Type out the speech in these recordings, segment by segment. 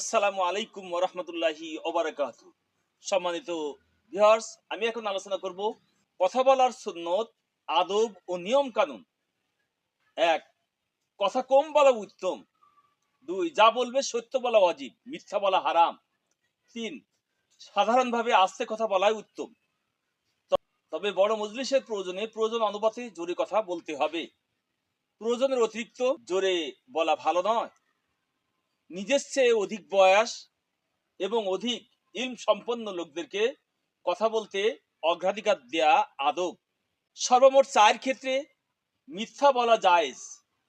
আসসালামু আলাইকুম ওরহমতুল্লাহি ওবারাকাত। সম্মানিত ভিউয়ার্স আমি এখন আলোচনা করব কথা বলার সুন্নত, আদব ও নিয়ম কানুন। এক, কথা কম বলা উত্তম। দুই, যা বলবে সত্য বলা অজীব মিথ্যা বলা হারাম। তিন, সাধারণভাবে আস্তে কথা বলাই উত্তম। তবে বড় মজলিসের প্রয়োজনে প্রয়োজন অনুপাতে জোরে কথা বলতে হবে। প্রয়োজনের অতিরিক্ত জোরে বলা ভালো নয়। নিজের চেয়ে অধিক বয়স এবং অধিক ইলম সম্পন্ন লোকদেরকে কথা বলতে অগ্রাধিকার দেয়া আদব। সর্বমোট চার ক্ষেত্রে মিথ্যা বলা জায়েজ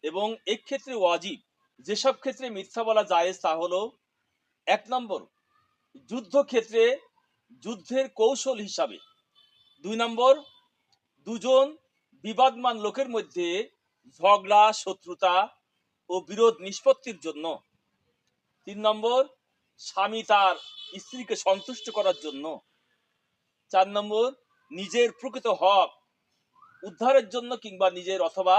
এবং এক ক্ষেত্রে ওয়াজিব। যেসব ক্ষেত্রে মিথ্যা বলা জায়েজ তা হলো, এক নম্বর, যুদ্ধক্ষেত্রে যুদ্ধের কৌশল হিসাবে। দুই নম্বর, দুজন বিবাদমান লোকের মধ্যে ঝগড়া, শত্রুতা ও বিরোধ নিষ্পত্তির জন্য তিন নম্বর, স্বামী তার স্ত্রীকে সন্তুষ্ট করার জন্য। চার নম্বর, নিজের প্রকৃত হক উদ্ধারের জন্য কিংবা নিজের অথবা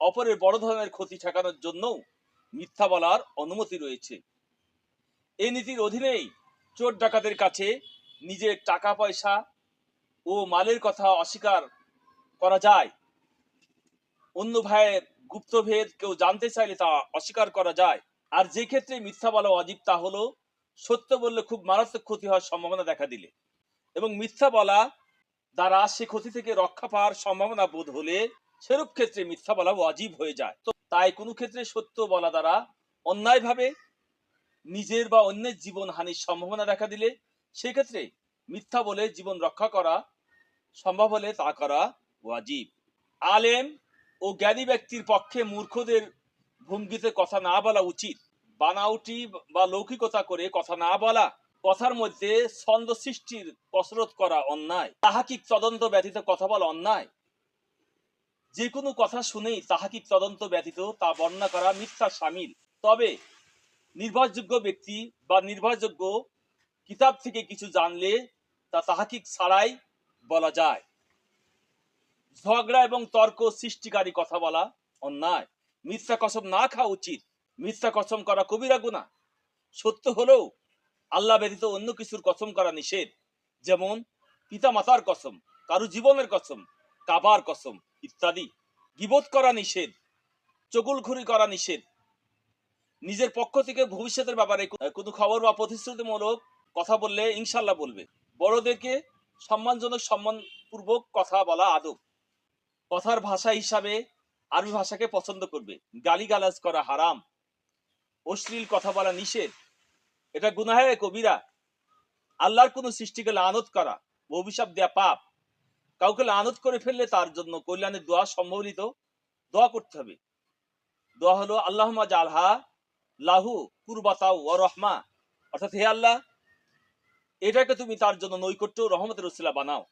অপরের বড় ধরনের ক্ষতি ঠেকানোর জন্যও মিথ্যা বলার অনুমতি রয়েছে। এই নীতির অধীনেই চোর ডাকাতের কাছে নিজের টাকা পয়সা ও মালের কথা অস্বীকার করা যায়। অন্য ভাইয়ের গুপ্তভেদ কেউ জানতে চাইলে তা অস্বীকার করা যায়। আর যে ক্ষেত্রে মিথ্যা বলা অজীব তা হলো, সত্য বললে খুব মারাত্মক ক্ষতি হওয়ার সম্ভাবনা দেখা দিলে। এবং মিথ্যা বলা দ্বারা সে ক্ষতি থেকে রক্ষা পাওয়ার সম্ভাবনা বোধ হলে সেরূপ ক্ষেত্রে মিথ্যা বলা অজীব হয়ে যায়। তো তাই কোনো ক্ষেত্রে সত্য বলা দ্বারা অন্যায়ভাবে নিজের বা অন্যের জীবন হানির সম্ভাবনা দেখা দিলে, সেক্ষেত্রে মিথ্যা বলে জীবন রক্ষা করা সম্ভব হলে তা করা ওয়াজিব আলেম ও জ্ঞানী ব্যক্তির পক্ষে মূর্খদের ভঙ্গিতে কথা না বলা উচিত। বানাউটি বা লৌকিকতা করে কথা না বলা, কথার মধ্যে ছন্দ সৃষ্টির কসরত করা অন্যায়। তাহাকিক তদন্ত ব্যতীত কথা বলা অন্যায়। যে কোনো কথা শুনেই তাহাকিক তদন্ত ব্যতীত তা বর্ণনা করা মিথ্যা সামিল। তবে নির্ভরযোগ্য ব্যক্তি বা নির্ভরযোগ্য কিতাব থেকে কিছু জানলে তা তাহাকিক ছাড়াই বলা যায়। ঝগড়া এবং তর্ক সৃষ্টিকারী কথা বলা অন্যায়। মিথ্যা কসম না খাওয়া উচিত। মিথ্যা কসম করা কবিরা গুণা সত্য হলেও আল্লাহ ব্যতীত অন্য কিছুর কসম করা নিষেধ। যেমন পিতা মাতার কসম, কারু জীবনের কসম, কাবার কসম ইত্যাদি। গিবত করা নিষেধ চকুলখুরি করা নিষেধ। নিজের পক্ষ থেকে ভবিষ্যতের ব্যাপারে কোনো খবর বা প্রতিশ্রুতিমূলক কথা বললে ইনশাল্লাহ বলবে। বড়দেরকে সম্মানজনক, সম্মানপূর্বক কথা বলা আদব। কথার ভাষা হিসাবে আরবি ভাষাকে পছন্দ করবে। গালিগালাজ করা হারাম। অশ্লীল কথা বলা নিষেধ। এটা গুনাহে কবিরা। আল্লাহর কোন সৃষ্টিকে লানত করা অভিশাপ দেয়া পাপ। কাউকে লানত করে ফেললে তার জন্য কল্যাণের দোয়া সম্মিলিত দোয়া করতে হবে। দোয়া হলো আল্লাহ জালহা লাহু কুরবাতা ও রহমা। অর্থাৎ, হে আল্লাহ, এটাকে তুমি তার জন্য নৈকট্য রহমতের রসিলা বানাও।